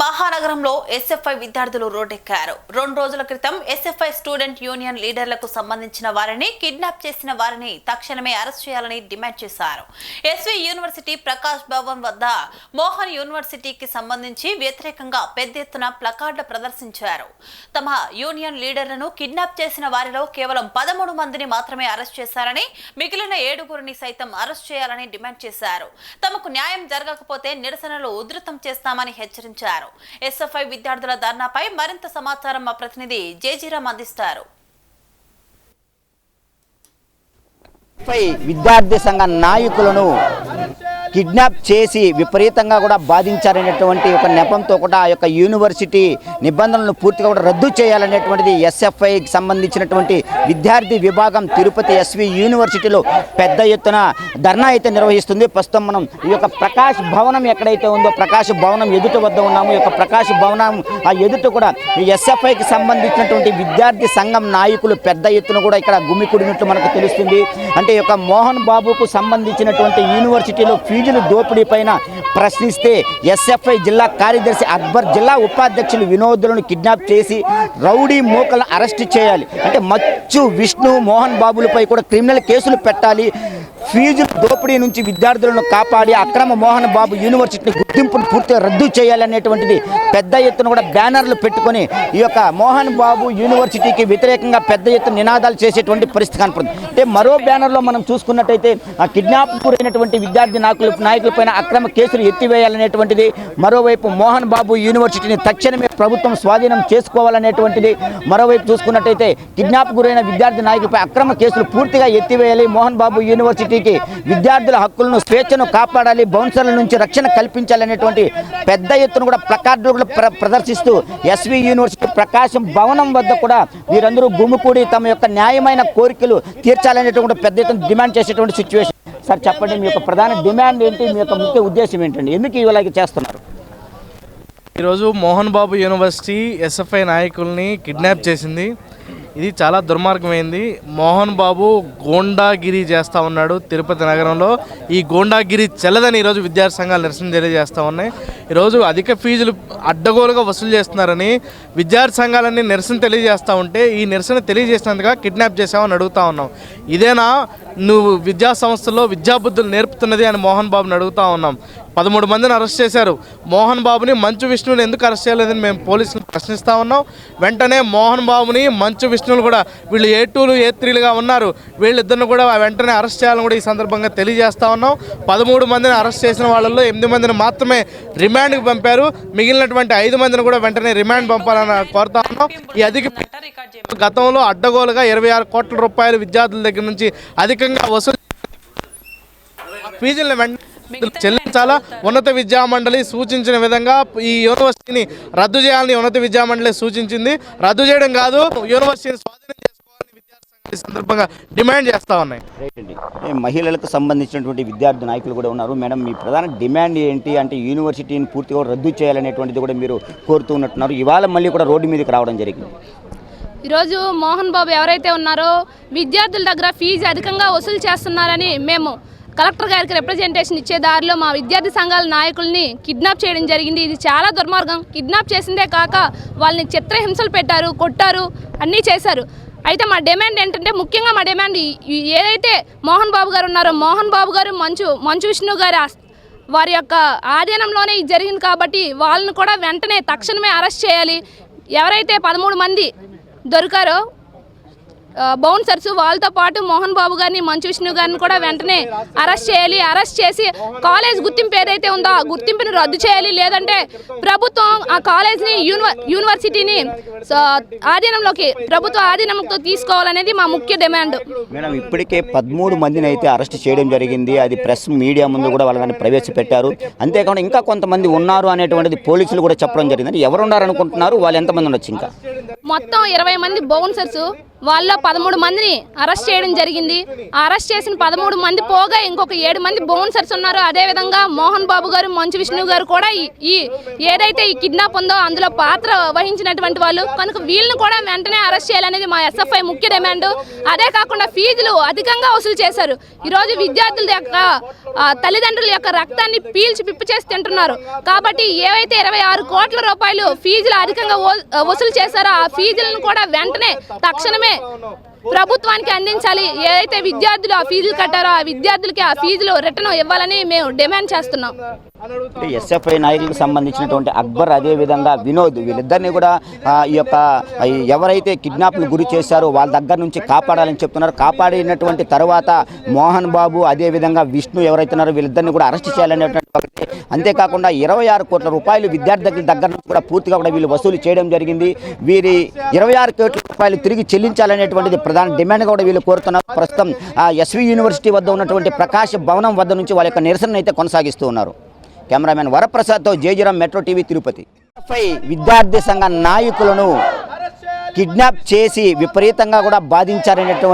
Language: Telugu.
మహానగరంలో ఎస్ఎఫ్ఐ విద్యార్థులు రోడ్డెక్కారు. రెండు రోజుల క్రితం ఎస్ఎఫ్ఐ స్టూడెంట్ యూనియన్ లీడర్లకు సంబంధించిన వారిని కిడ్నాప్ చేసిన వారిని తక్షణమే అరెస్ట్ చేయాలని డిమాండ్ చేశారు. ఎస్వి యూనివర్సిటీ ప్రకాష్ భవన్ వద్ద మోహన్ యూనివర్సిటీకి సంబంధించి వ్యతిరేకంగా పెద్ద ఎత్తున ప్లకార్డులు ప్రదర్శించారు. తమ యూనియన్ లీడర్లను కిడ్నాప్ చేసిన వారిలో కేవలం పదమూడు మందిని మాత్రమే అరెస్ట్ చేశారని మిగిలిన ఏడుగురిని సైతం అరెస్ట్ చేయాలని డిమాండ్ చేశారు. తమకు న్యాయం జరగకపోతే నిరసనలు ఉధృతం చేస్తామని హెచ్చరించారు. ఎస్ఎఫ్ఐ విద్యార్థుల ధర్నాపై మరింత సమాచారం మా ప్రతినిధి జేజీరామ్ అందిస్తారు. విద్యార్థి సంఘ నాయకులను కిడ్నాప్ చేసి విపరీతంగా కూడా బాధించారనేటువంటి ఒక నెపంతో కూడా ఆ యొక్క యూనివర్సిటీ నిబంధనలను పూర్తిగా కూడా రద్దు చేయాలనేటువంటిది ఎస్ఎఫ్ఐకి సంబంధించినటువంటి విద్యార్థి విభాగం తిరుపతి ఎస్వి యూనివర్సిటీలో పెద్ద ఎత్తున ధర్నా అయితే నిర్వహిస్తుంది. ప్రస్తుతం మనం ఈ యొక్క ప్రకాష్ భవనం ఎక్కడైతే ఉందో ప్రకాష్ భవనం ఎదుట వద్ద ఉన్నాము. ఈ యొక్క ప్రకాష్ భవనం ఆ ఎదుట కూడా ఈ ఎస్ఎఫ్ఐకి సంబంధించినటువంటి విద్యార్థి సంఘం నాయకులు పెద్ద ఎత్తున కూడా ఇక్కడ గుమికూడినట్లు మనకు తెలుస్తుంది. అంటే ఈ యొక్క మోహన్ బాబుకు సంబంధించినటువంటి యూనివర్సిటీలో ఫీజులు దోపిడీ పైన ప్రశ్నిస్తే ఎస్ఎఫ్ఐ జిల్లా కార్యదర్శి అక్బర్ జిల్లా ఉపాధ్యక్షులు వినోదులను కిడ్నాప్ చేసి రౌడీ మూకలను అరెస్ట్ చేయాలి. అంటే మచ్చు విష్ణు మోహన్ బాబులపై కూడా క్రిమినల్ కేసులు పెట్టాలి. ఫీజుల దోపిడీ నుంచి విద్యార్థులను కాపాడి అక్రమ మోహన్ బాబు యూనివర్సిటీ గుర్తింపును పూర్తిగా రద్దు చేయాలనేటువంటిది పెద్ద ఎత్తున కూడా బ్యానర్లు పెట్టుకొని ఈ యొక్క మోహన్ బాబు యూనివర్సిటీకి వ్యతిరేకంగా పెద్ద ఎత్తున నినాదాలు చేసేటువంటి పరిస్థితి కనపడుతుంది. అంటే మరో బ్యానర్లో మనం చూసుకున్నట్టయితే ఆ కిడ్నాప్ గురైనటువంటి విద్యార్థి నాయకులు నాయకులపైన అక్రమ కేసులు ఎత్తివేయాలనేటువంటిది మరోవైపు మోహన్ బాబు యూనివర్సిటీని తక్షణమే ప్రభుత్వం స్వాధీనం చేసుకోవాలనేటువంటిది మరోవైపు చూసుకున్నట్టయితే కిడ్నాప్ గురైన విద్యార్థి నాయకులపై అక్రమ కేసులు పూర్తిగా ఎత్తివేయాలి మోహన్ బాబు యూనివర్సిటీ యూనివర్సిటీకి విద్యార్థుల హక్కులను స్వేచ్ఛను కాపాడాలి బౌన్సర్ల నుంచి రక్షణ కల్పించాలనేటువంటి పెద్ద ఎత్తున కూడా ప్లకార్డులు కూడా ప్ర- ప్రదర్శిస్తూ ఎస్వి యూనివర్సిటీ ప్రకాశం భవనం వద్ద కూడా వీరందరూ గుమికూడి తమ యొక్క న్యాయమైన కోరికలు తీర్చాలనేటువంటి పెద్ద ఎత్తున డిమాండ్ చేసేటువంటి సిచ్యువేషన్. సార్ చెప్పండి మీ యొక్క ప్రధాన డిమాండ్ ఏంటి? మీ యొక్క ముఖ్య ఉద్దేశం ఏంటండి? ఎందుకు ఇలాగే చేస్తున్నారు? ఈరోజు మోహన్ బాబు యూనివర్సిటీ ఎస్ఎఫ్ఐ నాయకుల్ని కిడ్నాప్ చేసింది. ఇది చాలా దుర్మార్గమైంది. మోహన్ బాబు గోండాగిరి చేస్తూ ఉన్నాడు తిరుపతి నగరంలో. ఈ గోండాగిరి చెల్లదని ఈరోజు విద్యార్థి సంఘాలు నిరసన తెలియజేస్తూ ఉన్నాయి. ఈరోజు అధిక ఫీజులు అడ్డగోలుగా వసూలు చేస్తున్నారని విద్యార్థి సంఘాలన్నీ నిరసన తెలియజేస్తూ ఉంటే ఈ నిరసన తెలియజేసినందుగా కిడ్నాప్ చేసామని అడుగుతా ఉన్నాం. ఇదేనా? నువ్వు విద్యా సంస్థల్లో విద్యాబుద్ధులు నేర్పుతున్నది అని మోహన్ బాబుని అడుగుతా ఉన్నాం. పదమూడు మందిని అరెస్ట్ చేశారు. మోహన్ బాబుని మంచు విష్ణుని ఎందుకు అరెస్ట్ చేయలేదని మేము పోలీసులు ప్రశ్నిస్తూ ఉన్నాం. వెంటనే మోహన్ బాబుని మంచు విష్ణులు కూడా వీళ్ళు ఏ టూలు ఏ త్రీలుగా ఉన్నారు వీళ్ళిద్దరిని కూడా వెంటనే అరెస్ట్ చేయాలని కూడా ఈ సందర్భంగా తెలియజేస్తా ఉన్నాం. పదమూడు మందిని అరెస్ట్ చేసిన వాళ్ళల్లో ఎనిమిది మందిని మాత్రమే రిమాండ్కి పంపారు. మిగిలినటువంటి ఐదు మందిని కూడా వెంటనే రిమాండ్ పంపాలని కోరుతా ఉన్నాం. ఈ అధిక గతంలో అడ్డగోలుగా ఇరవై ఆరు కోట్ల రూపాయలు విద్యార్థుల దగ్గర నుంచి అధికంగా వసూలు ఫీజులను వెంటనే చెల్లించాలా? ఉన్నత విద్యా మండలి సూచించిన విధంగా ఈ యూనివర్సిటీని రద్దు చేయాలని ఉన్నత విద్యా మండలి సూచించింది. రద్దు చేయడం కాదు యూనివర్సిటీని స్వాధీనం చేసుకోవాలని విద్యార్థి సంఘాలు ఈ సందర్భంగా డిమాండ్ చేస్తా ఉన్నాయి. మహిళలకు సంబంధించినటువంటి విద్యార్థి నాయకులు కూడా ఉన్నారు. మేడం మీ ప్రధాన డిమాండ్ ఏంటి? అంటే యూనివర్సిటీని పూర్తిగా రద్దు చేయాలనేటువంటిది కూడా మీరు కోరుతూ ఉన్నట్టున్నారు. ఇవాళ మళ్ళీ కూడా రోడ్డు మీదకి రావడం జరిగింది. ఈరోజు మోహన్ బాబు ఎవరైతే ఉన్నారో విద్యార్థుల దగ్గర ఫీజు అధికంగా వసూలు చేస్తున్నారని మేము కలెక్టర్ గారికి రిప్రజెంటేషన్ ఇచ్చే దారిలో మా విద్యార్థి సంఘాల నాయకుల్ని కిడ్నాప్ చేయడం జరిగింది. ఇది చాలా దుర్మార్గం. కిడ్నాప్ చేసిందే కాక వాళ్ళని చిత్రహింసలు పెట్టారు కొట్టారు అన్నీ చేశారు. అయితే మా డిమాండ్ ఏంటంటే ముఖ్యంగా మా డిమాండ్ ఏదైతే మోహన్ బాబు గారు ఉన్నారో మోహన్ బాబు గారు మంచు మంచు విష్ణు గారి వారి యొక్క ఆధీనంలోనే ఇది జరిగింది కాబట్టి వాళ్ళని కూడా వెంటనే తక్షణమే అరెస్ట్ చేయాలి. ఎవరైతే పదమూడు మంది దొరికారో? బౌన్సర్స్ వాళ్ళతో పాటు మోహన్ బాబు గారిని మంచు విష్ణు గారిని కూడా వెంటనే అరెస్ట్ చేయాలి. అరెస్ట్ చేసి కాలేజ్ గుర్తింపు ఏదైతే ఉందో ఆ గుర్తింపుని రద్దు చేయాలి. లేదంటే ప్రభుత్వం ఆ కాలేజ్ని యూనివర్ యూనివర్సిటీని ఆధీనంలోకి ప్రభుత్వ ఆధీనంతో తీసుకోవాలనేది మా ముఖ్య డిమాండ్. మేడం ఇప్పటికే పదమూడు మందిని అయితే అరెస్ట్ చేయడం జరిగింది. అది ప్రెస్ మీడియా ముందు కూడా వాళ్ళని ప్రవేశపెట్టారు. అంతేకాకుండా ఇంకా కొంతమంది ఉన్నారు అనేటువంటిది పోలీసులు కూడా చెప్పడం జరిగింది. అంటే ఎవరు ఉన్నారు అనుకుంటున్నారు వాళ్ళు ఎంతమంది ఉండొచ్చు ఇంకా? మొత్తం ఇరవై మంది బౌన్సర్స్ వాళ్ళలో పదమూడు మందిని అరెస్ట్ చేయడం జరిగింది. అరెస్ట్ చేసిన పదమూడు మంది పోగా ఇంకొక ఏడు మంది బౌన్సర్స్ ఉన్నారు. అదేవిధంగా మోహన్ బాబు గారు మంచు విష్ణు గారు కూడా ఈ- ఏదైతే ఈ కిడ్నాప్ ఉందో అందులో పాత్ర వహించినటువంటి వాళ్ళు కనుక వీళ్ళని కూడా వెంటనే అరెస్ట్ చేయాలనేది మా ఎస్ఎఫ్ఐ ముఖ్య డిమాండ్. అదే కాకుండా ఫీజులు అధికంగా వసూలు చేశారు. ఈరోజు విద్యార్థుల యొక్క తల్లిదండ్రుల యొక్క రక్తాన్ని పీల్చి పిప్పి చేసి తింటున్నారు. కాబట్టి ఏవైతే ఇరవై ఆరు కోట్ల రూపాయలు ఫీజులు అధికంగా వసూలు చేశారో ఆ ఫీజులను కూడా వెంటనే తక్షణమే no, no. ప్రభుత్వానికి అందించాలి. ఏదైతే విద్యార్థులు ఆ ఫీజులు కట్టారో ఆ విద్యార్థులకి ఆ ఫీజులు రిటర్న్ ఇవ్వాలని మేము డిమాండ్ చేస్తున్నాం. ఎస్ఎఫ్ఐ నాయకులకు సంబంధించినటువంటి అక్బర్ అదేవిధంగా వినోద్ వీళ్ళిద్దరిని కూడా ఈ యొక్క ఎవరైతే కిడ్నాప్లు గురి చేశారో వాళ్ళ దగ్గర నుంచి కాపాడాలని చెప్తున్నారు. కాపాడినటువంటి తర్వాత మోహన్ బాబు అదేవిధంగా విష్ణు ఎవరైతే ఉన్నారో వీళ్ళిద్దరిని కూడా అరెస్ట్ చేయాలనేటువంటి ఒకటి అంతేకాకుండా ఇరవై ఆరు కోట్ల రూపాయలు విద్యార్థుల దగ్గర నుంచి కూడా పూర్తిగా కూడా వీళ్ళు వసూలు చేయడం జరిగింది. వీరి ఇరవై ఆరు కోట్ల రూపాయలు తిరిగి చెల్లించాలనేటువంటిది ప్రధాన డిమాండ్ కూడా వీళ్ళు కోరుతున్నారు. ప్రస్తుతం ఆ ఎస్వి యూనివర్సిటీ వద్ద ఉన్నటువంటి ప్రకాశ భవనం వద్ద నుంచి వాళ్ళ యొక్క నిరసన అయితే కొనసాగిస్తూ ఉన్నారు. కెమెరామెన్ వరప్రసాద్తో జేజీరామ్ మెట్రో టీవీ తిరుపతి. విద్యార్థి సంఘ నాయకులను కిడ్నాప్ చేసి విపరీతంగా కూడా బాధించారనేటువంటి